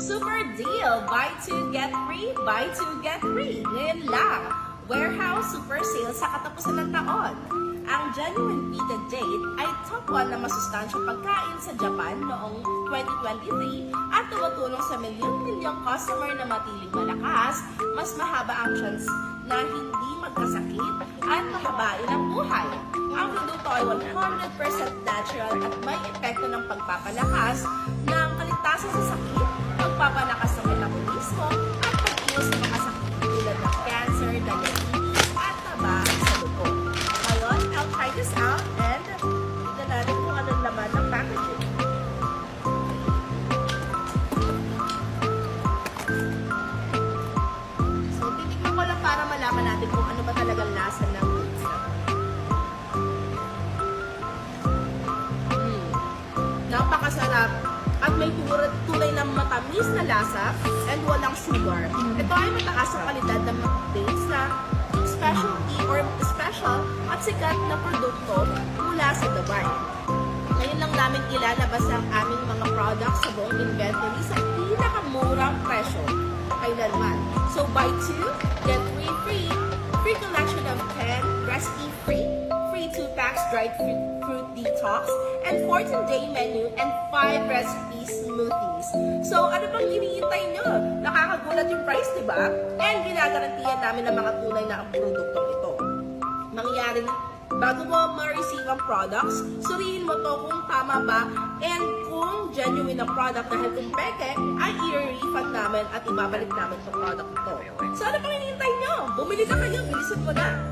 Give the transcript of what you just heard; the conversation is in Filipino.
Super deal! Buy two, get free, buy two, get free. Ngayon lang, warehouse super sale sa katapusan ng taon. Ang Genuine Pita Date ay top 1 na masustansyang pagkain sa Japan noong 2023 at tumutulong sa milyon-milyong customer na matiling malakas, mas mahaba ang chance na hindi magkasakit at mahabain ang buhay. Ang produkto ay 100% natural at may epekto ng pagpapalakas ng kaligtasan sa sakit, pagpapalakas ng metabolismo, at pag-iwas ng mga sakit tulad ng cancer, diabetes, at taba sa dugo. Ngayon, I'll try this out and tignan natin kung anong laman ng packaging. So, titignan ko lang para malaman natin kung ano ba talagang lasa ng pizza. Mm. Napakasarap. At may tunay, tunay na matamis na lasa and walang sugar. Ito ay mataas ang kalidad ng dates na specialty or special at sikat na produkto mula sa Dubai. Ngayon lang namin ilalabas ang aming mga products sa buong inventory sa pinakamurang presyo kailanman. So buy two, get three free. Free collection of 10 recipe free. Free 2 packs dried fruit, fruit detox. And 14-day menu and 5 recipe smoothies. So ano pang hinihintay nyo? Nakakagulat yung price, di ba? And ginagarantiyan namin ng mga tunay na ang produktong ito mangyayari bago mo ma-receive ang products, suriin mo to kung tama ba and kung genuine ang product dahil kung peke, ay i-refund namin at ibabalik namin itong product ito. So ano pang hinihintay nyo? Bumili na kayo, bilisan mo na!